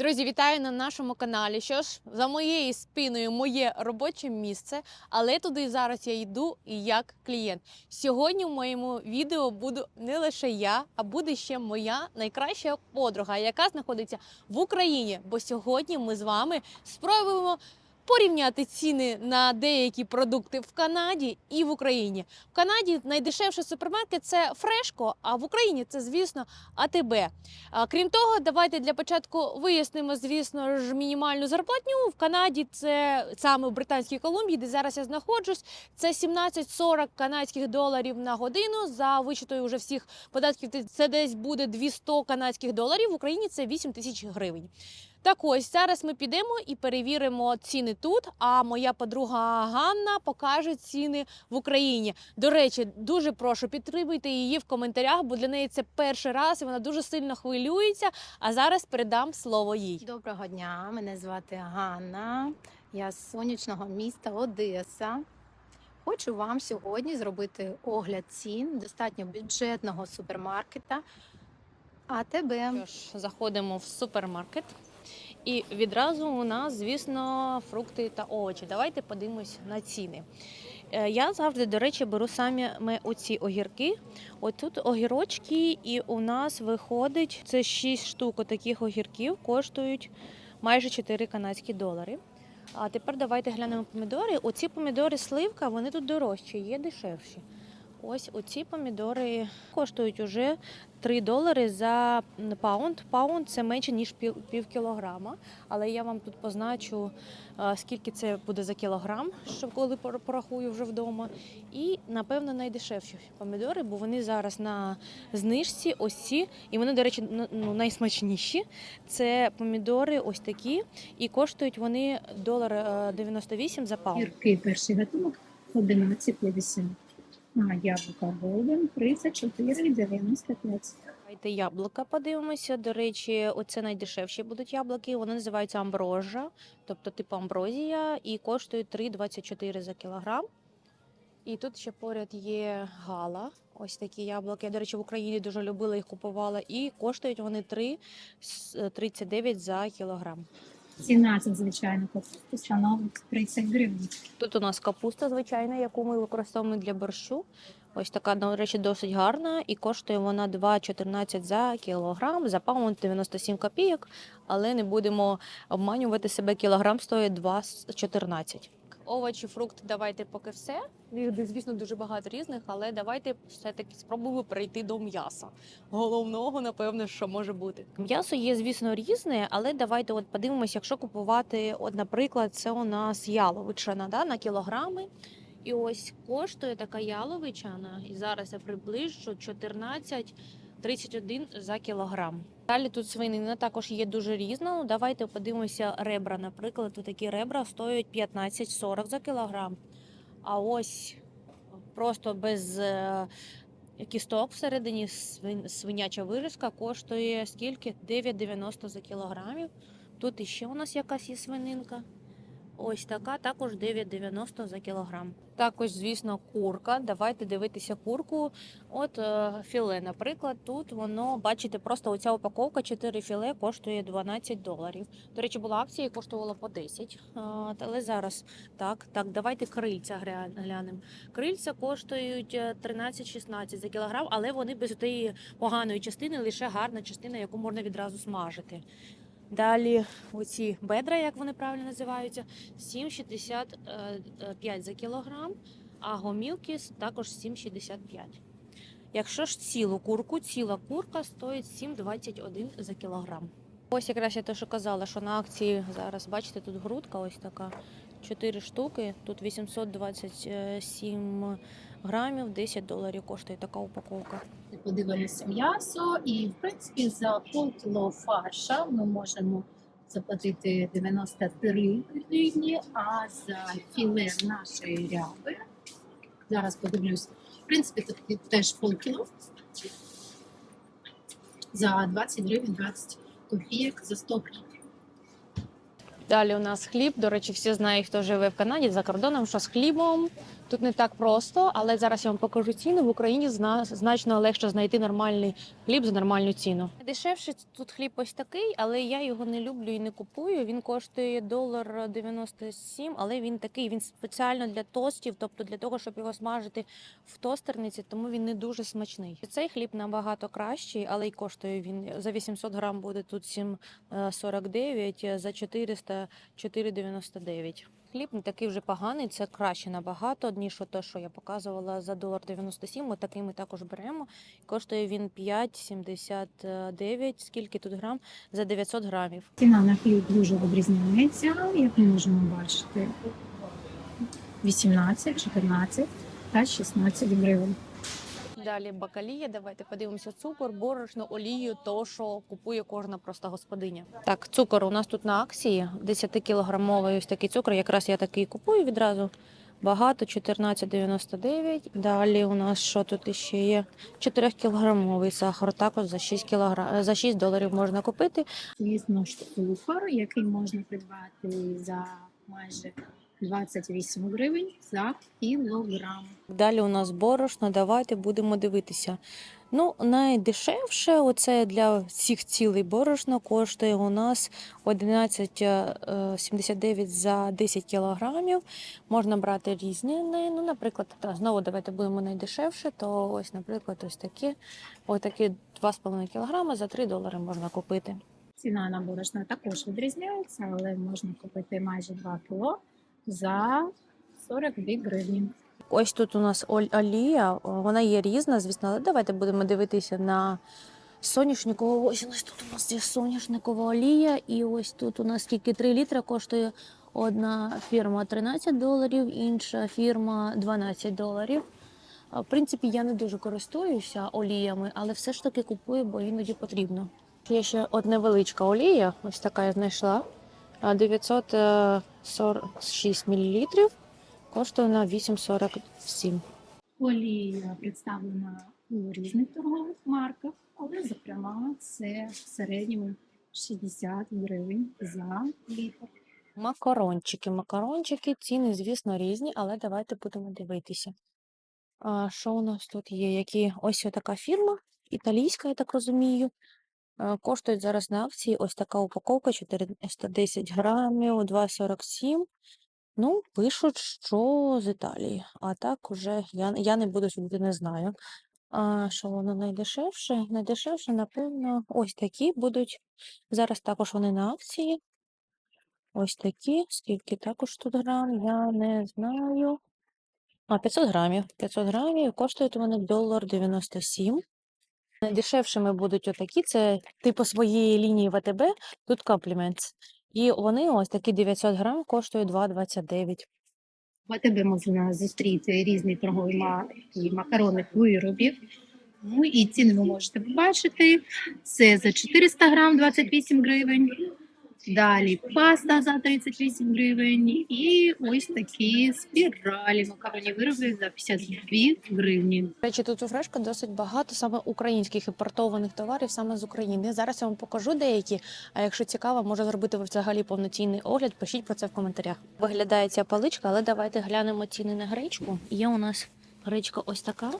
Друзі, вітаю на нашому каналі. Що ж, за моєю спиною моє робоче місце, але туди зараз я йду і як клієнт. Сьогодні в моєму відео буду не лише я, а буде ще моя найкраща подруга, яка знаходиться в Україні. Бо сьогодні ми з вами спробуємо порівняти ціни на деякі продукти в Канаді і в Україні. В Канаді найдешевший супермаркет це Фрешко, а в Україні це, звісно, АТБ. Крім того, давайте для початку вияснимо, звісно ж, мінімальну зарплатню. В Канаді це саме в Британській Колумбії, де зараз я знаходжусь. Це 17-40 канадських доларів на годину. За вичетою вже всіх податків це десь буде 200 канадських доларів. В Україні це 8 тисяч гривень. Так ось зараз ми підемо і перевіримо ціни тут. А моя подруга Ганна покаже ціни в Україні. До речі, дуже прошу підтримуйте її в коментарях, бо для неї це перший раз і вона дуже сильно хвилюється. А зараз передам слово їй. Доброго дня, мене звати Ганна. Я з сонячного міста Одеса. Хочу вам сьогодні зробити огляд цін достатньо бюджетного супермаркета АТБ. Що ж, заходимо в супермаркет. І відразу у нас, звісно, фрукти та овочі. Давайте подивимось на ціни. Е, Я завжди, до речі, беру самі ми оці огірки. Отут огірочки, і у нас виходить це 6 штук таких огірків, коштують майже 4 канадські долари. А тепер давайте глянемо помідори. Оці помідори сливка, вони тут дорожчі, є дешевші. Ось оці помідори коштують уже 3 долари за паунд. Паунд це менше ніж пів, кілограма. Але я вам тут позначу, скільки це буде за кілограм, щоб коли пор- порахую вже вдома. І напевно найдешевші помідори, бо вони зараз на знижці. Ось ці, і вони, до речі, ну, найсмачніші. Це помідори ось такі, і коштують вони долар е, 98 за паунд. Гірки перший гатунок 11,50. А яблука Голден 34,95. Давайте яблука подивимося. До речі, оце найдешевші будуть яблуки. Вони називаються амброжа, тобто типу амброзія, і коштують 3,24 за кілограм. І тут ще поряд є гала. Ось такі яблуки. Я, до речі, в Україні дуже любила їх купувала. І коштують вони 3,39 за кілограм. Ціна звичайно звичайну капусту становить 30 гривень. Тут у нас капуста звичайна, яку ми використовуємо для борщу. Ось така, до речі, досить гарна, і коштує вона 2,14 за кілограм, за паунд 97 копійок, але не будемо обманювати себе, кілограм стоїть 2,14. Овочі, фрукти, давайте поки все. Їх, звісно, дуже багато різних, але давайте все-таки спробуємо перейти до м'яса. Головного, напевно, що може бути. М'ясо є, звісно, різне, але давайте от подивимося, якщо купувати, от, наприклад, це у нас яловичина да, на кілограми. І ось коштує така яловичина, і зараз я приближу 14,31 за кілограм. Далі тут свинина також є дуже різна. Ну, Давайте подивимося ребра. Наприклад, тут такі ребра стоять 15,40 за кілограм. А ось просто без е, кісток всередині свиняча вирізка коштує скільки? 9,90 за кілограмів. Тут іще у нас якась є свининка. Ось така, також 9,90 за кілограм. Також, звісно, курка. Давайте дивитися курку. От е, філе, наприклад, тут воно, бачите, просто оця упаковка 4 філе коштує 12 доларів. До речі, була акція і коштувала по 10. А, але зараз так, так, давайте крильця глянемо. Крильця коштують е, 13-16 за кілограм, але вони без тієї поганої частини, лише гарна частина, яку можна відразу смажити. Далі оці бедра, як вони правильно називаються, 7,65 за кілограм, а гомілки також 7,65. Якщо ж цілу курку, ціла курка стоїть 7,21 за кілограм. Ось якраз я те, що казала, що на акції зараз, бачите, тут грудка ось така. 4 штуки, тут 827 грамів, 10 доларів коштує така упаковка. Подивилися м'ясо, і в принципі за полкіло фарша ми можемо заплатити 93 гривні, а за філе нашої ряби. Зараз подивлюсь. В принципі, тут теж полкіло. За 20 гривень 20 копійок за 100 гривень. Далі у нас хліб. До речі, всі знають, хто живе в Канаді за кордоном, що з хлібом Тут не так просто, але зараз я вам покажу ціни. В Україні зна- значно легше знайти нормальний хліб за нормальну ціну. Дешевше тут хліб ось такий, але я його не люблю і не купую. Він коштує долар 97, але він такий. Він спеціально для тостів, тобто для того, щоб його смажити в тостерниці, тому він не дуже смачний. Цей хліб набагато кращий, але й коштує він за 800 грам буде тут 7,49, за 400 4,99. Хліб не такий вже поганий, це краще набагато, ніж те, що я показувала за долар 97. Ми такий ми також беремо. Коштує він 5,79, скільки тут грам, за 900 грамів. Ціна на хліб дуже відрізняється, як ми можемо бачити. 18, 14 та 16 гривень. Далі бакалія. Давайте подивимося цукор, борошно, олію, то що купує кожна проста господиня. Так, цукор у нас тут на акції 10 кілограмовий ось такий цукор. Якраз я такий купую відразу. Багато 14,99. Далі у нас що тут іще є? 4 кілограмовий сахар. Також за 6 кілограм за 6 доларів можна купити. Звісно ж, цукор, який можна придбати за майже 28 гривень за кілограм. Далі у нас борошно. Давайте будемо дивитися. Ну, найдешевше, оце для всіх цілей борошно, коштує у нас 11,79 за 10 кілограмів. Можна брати різні. Ну, наприклад, та, знову давайте будемо найдешевше, то ось, наприклад, ось такі, ось такі 2,5 кілограми за 3 долари можна купити. Ціна на борошно також відрізняється, але можна купити майже 2 кіло за 42 гривні. Ось тут у нас олія, вона є різна, звісно, але давайте будемо дивитися на соняшникову. Ось ось тут у нас є соняшникова олія, і ось тут у нас тільки 3 літри коштує одна фірма 13 доларів, інша фірма 12 доларів. В принципі, я не дуже користуюся оліями, але все ж таки купую, бо іноді потрібно. Є ще одна величка олія, ось така я знайшла. 900 46 мл, коштує на 8,47. Олія представлена у різних торгових марках, але, зокрема, це в середньому 60 гривень за літр. Макарончики. Макарончики, ціни, звісно, різні, але давайте будемо дивитися. А Що у нас тут є? Які? Ось така фірма, італійська, я так розумію. Е, Коштують зараз на акції ось така упаковка 410 грамів, 2,47. Ну, пишуть, що з Італії. А так уже я, я не буду сюди, не знаю. А що воно найдешевше? Найдешевше, напевно, ось такі будуть. Зараз також вони на акції. Ось такі. Скільки також тут грам, я не знаю. А, 500 грамів. 500 грамів коштують вони долар 97. Найдешевшими будуть отакі. Це типу своєї лінії ВТБ, тут компліментс. І вони ось такі 900 грам коштують 2,29. В АТБ можна зустріти різні торгові марки макаронних виробів. Ну і ціни ви можете побачити. Це за 400 грам 28 гривень. Далі паста за 38 гривень. І ось такі спіралі макаронні вироби за 52 гривні. Речі, тут у Фрешка досить багато саме українських імпортованих товарів саме з України. Зараз я вам покажу деякі. А якщо цікаво, можу зробити взагалі повноцінний огляд. Пишіть про це в коментарях. Виглядає ця паличка, але давайте глянемо ціни на гречку. Є у нас гречка ось така.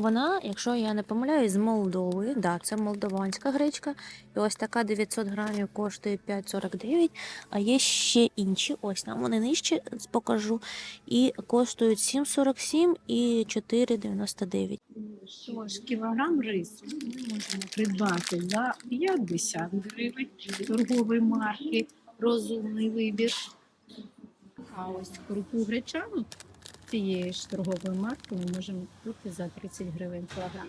Вона, якщо я не помиляюсь, з Молдови. Да, це молдованська гречка. І ось така 900 грамів коштує 5,49. А є ще інші. Ось там вони нижче покажу. І коштують 7,47 і 4,99. Що ж, кілограм рису ми можемо придбати за 50 гривень торгової марки Розумний вибір. А ось крупу гречану цієї ж торгової марки ми можемо купити за 30 гривень кілограм.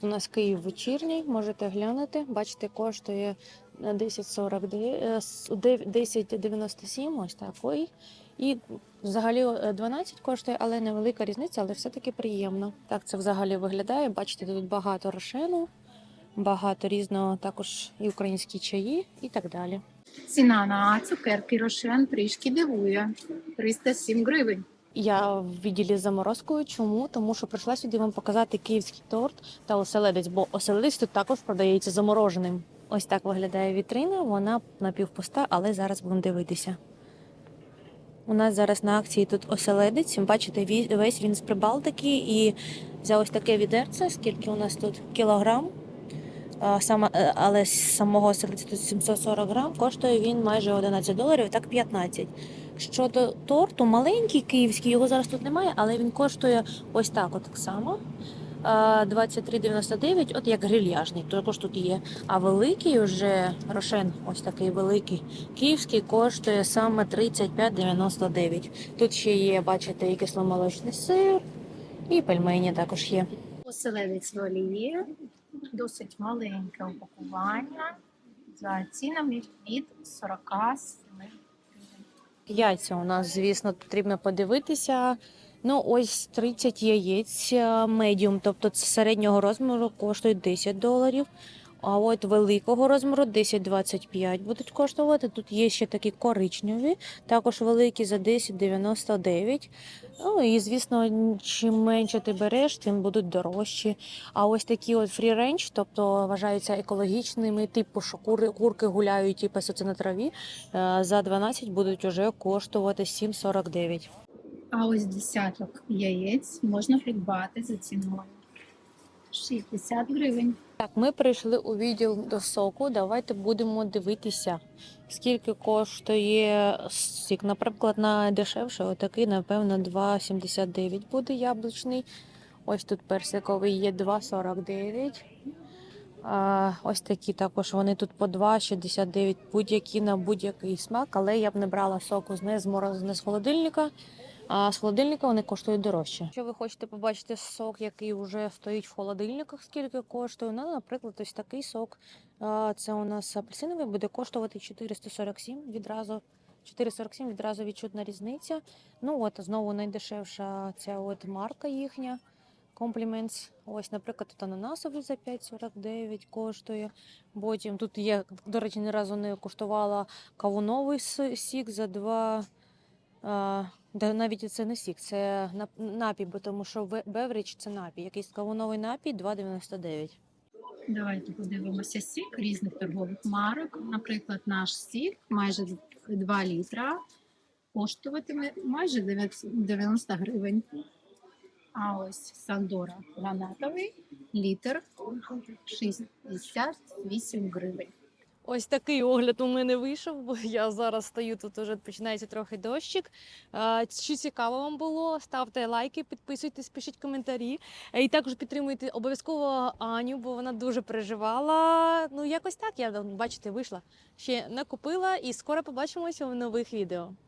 У нас Київ вечірній, можете глянути. Бачите, коштує на 10,49, е, 10,97, ось такий. І взагалі е, 12 коштує, але невелика різниця, але все-таки приємно. Так це взагалі виглядає. Бачите, тут багато рошену, багато різного, також і українські чаї, і так далі. Ціна на цукерки Рошен трішки дивує 307 гривень. Я в відділі заморозкою. Чому? Тому що прийшла сюди вам показати київський торт та оселедець, бо оселедець тут також продається замороженим. Ось так виглядає вітрина. Вона напівпуста, але зараз будемо дивитися. У нас зараз на акції тут оселедець. Бачите, весь він з Прибалтики і за ось таке відерце, скільки у нас тут кілограм. Е, але з самого оселедця 740 грам, коштує він майже 11 доларів, так 15. Щодо торту, маленький київський, його зараз тут немає, але він коштує ось так, так само. 23,99, от як грильяжний, також тут є. А великий вже рошен, ось такий великий, київський коштує саме 35,99. Тут ще є, бачите, і кисломолочний сир, і пельмені також є. Оселедець в олії, досить маленьке упакування за цінами від 47 гривень. Яйця у нас, звісно, потрібно подивитися. Ну, ось 30 яєць е, медіум, тобто середнього розміру коштує 10 доларів. А от великого розміру 10-25 будуть коштувати. Тут є ще такі коричневі, також великі за 10,99. Ну і звісно, чим менше ти береш, тим будуть дорожчі. А ось такі от range, тобто вважаються екологічними, типу, що кури, курки гуляють і пасуться на траві, е, за 12 будуть уже коштувати 7,49. А ось десяток яєць можна придбати за ціною 60 гривень. Так, ми прийшли у відділ до соку. Давайте будемо дивитися, скільки коштує сік. Наприклад, на дешевше, отакий, напевно, 2,79 буде яблучний. Ось тут персиковий є 2,49. А, ось такі також вони тут по 2,69 будь-які на будь-який смак, але я б не брала соку з не з мороз, не з холодильника. А з холодильника вони коштують дорожче. Якщо ви хочете побачити сок, який вже стоїть в холодильниках, скільки коштує, ну, наприклад, ось такий сок. Це у нас апельсиновий буде коштувати 447 відразу. 447 відразу відчутна різниця. Ну от знову найдешевша ця от марка їхня. Compliments. Ось, наприклад, тут ананасовий за 5,49 коштує. Потім тут є, до речі, ні разу не куштувала кавуновий сік за 2. Навіть це не сік, це напій, бо тому що беврідж це напій. Якийсь кавуновий напій 2,99. Давайте подивимося сік різних торгових марок. Наприклад, наш сік майже 2 літра коштуватиме майже 90 гривень. А ось Сандора гранатовий літр 68 гривень. Ось такий огляд у мене вийшов, бо я зараз стою тут уже починається трохи дощик. Чи цікаво вам було? Ставте лайки, підписуйтесь, пишіть коментарі. Е, І також підтримуйте обов'язково Аню, бо вона дуже переживала. Ну, якось так я бачите, вийшла. Ще накупила, і скоро побачимося в нових відео.